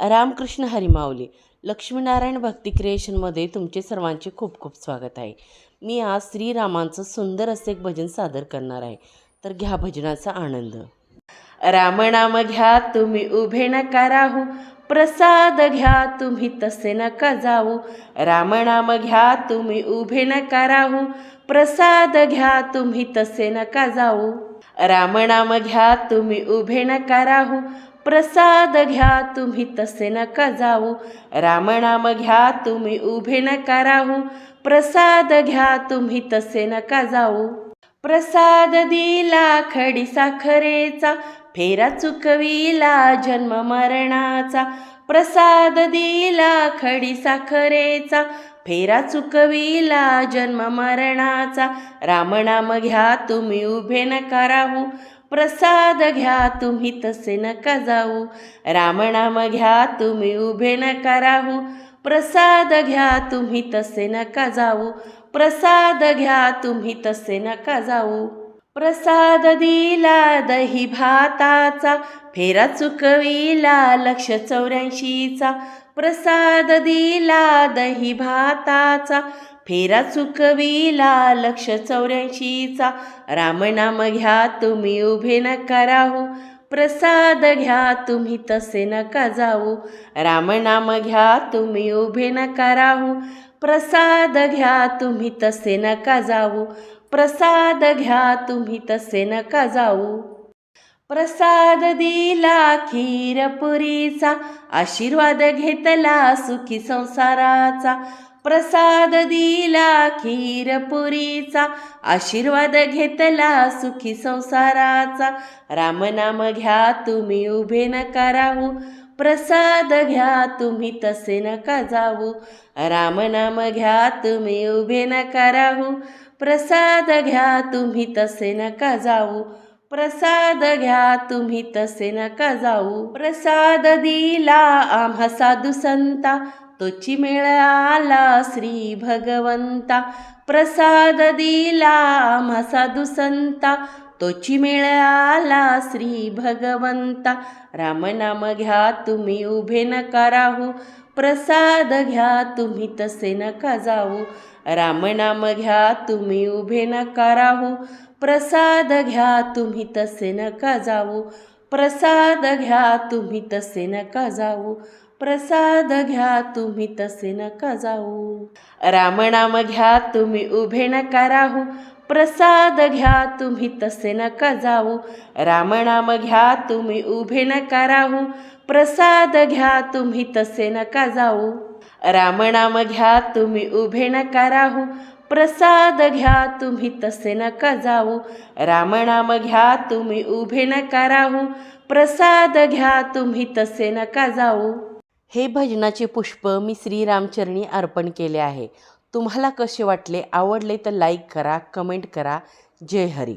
रामकृष्ण हरिमावली लक्ष्मीनारायण भक्ती क्रिएशनमध्ये तुमचे सर्वांचे खूप खूप स्वागत आहे. मी आज श्रीरामांचं सुंदर असे एक भजन सादर करणार आहे. तर घ्या भजनाचा आनंद. रामनाम घ्या तुम्ही उभे नका राहू. प्रसाद घ्या तुम्ही तसे नका जाऊ. रामनाम घ्या तुम्ही उभे नका राहू. प्रसाद घ्या तुम्ही तसे नका जाऊ. रामनाम घ्या तुम्ही उभे नका राहू. प्रसाद घ्या तुम्ही तसे नका जाऊ. रामनाम घ्या तुम्ही उभे नका राहू. प्रसाद घ्या तुम्ही तसे नका जाऊ. प्रसाद दिला खडी साखरेचा फेरा चुकविला जन्म मरणाचा. प्रसाद दिला खडी साखरेचा फेरा चुकविला जन्म मरणाचा. रामनाम घ्या तुम्ही उभे नका राहू. प्रसाद घ्या तुम्ही तसे नका जाऊ. रामनाम घ्या तुम्ही उभे नका राहू. प्रसाद घ्या तुम्ही तसे नका जाऊ. प्रसाद घ्या तुम्ही तसे नका जाऊ. प्रसाद दिला दही भाताचा फेरा चुकविला लक्ष चौऱ्याऐंशीचा. प्रसाद दिला दही भाताचा फेरा चुकविला लक्ष चौऱ्याऐंशीचा. रामनाम घ्या तुम्ही उभे नका राहू. प्रसाद घ्या तुम्ही तसे नका जाऊ. रामनाम घ्या तुम्ही उभे नका राहू. प्रसाद घ्या तुम्ही तसे नका जाऊ. प्रसाद घ्या तुम्ही तसे नका जाऊ. प्रसाद दिला खीरपुरीचा आशीर्वाद घेतला सुखी संसाराचा. प्रसाद दिला खीरपुरीचा आशीर्वाद घेतला सुखी संसाराचा. रामनाम घ्या तुम्ही उभे नका राहू. प्रसाद घ्या तुम्ही तसे नका जाऊ. रामनाम घ्या तुम्ही उभे नका राहू. प्रसाद घ्या तुम्ही तसे नका जाऊ. प्रसाद घ्या तुम्ही तसे नका जाऊ. प्रसाद दिला आम्हा साधू संता तोची मिळाला श्री भगवंता. प्रसाद दिला आम्हा साधू संता तोची मिळाला श्री भगवंता. रामनाम घ्या तुम्ही उभे नका राहू. प्रसाद घ्या तुम्ही तसे नका जाऊ. रामनाम घ्या तुम्ही उभे नका राहू. प्रसाद घ्या तुम्ही तसे नका जाऊ. प्रसाद घ्या तुम्ही तसे नका जाऊ. प्रसाद घ्या तुम्ही तसे नका जाऊ. रामनाम घ्या तुम्ही उभे नका राहू. प्रसाद घ्या तुम्ही तसे नका जाऊ. रामनाम घ्या तुम्ही उभे नका राहू. प्रसाद घ्या तुम्ही तसे नका जाऊ. रामनाम घ्या तुम्ही उभे नका राहू. प्रसाद घ्या तुम्ही तसे नका जाऊ. रामनाम घ्या तुम्ही उभे नका राहू. प्रसाद घ्या तुम्ही तसे नका जाऊ. हे भजनाचे पुष्प मी श्रीरामचरणी अर्पण केले आहे. तुम्हाला कसे वाटले? आवडले तर लाईक करा कमेंट करा. जय हरी.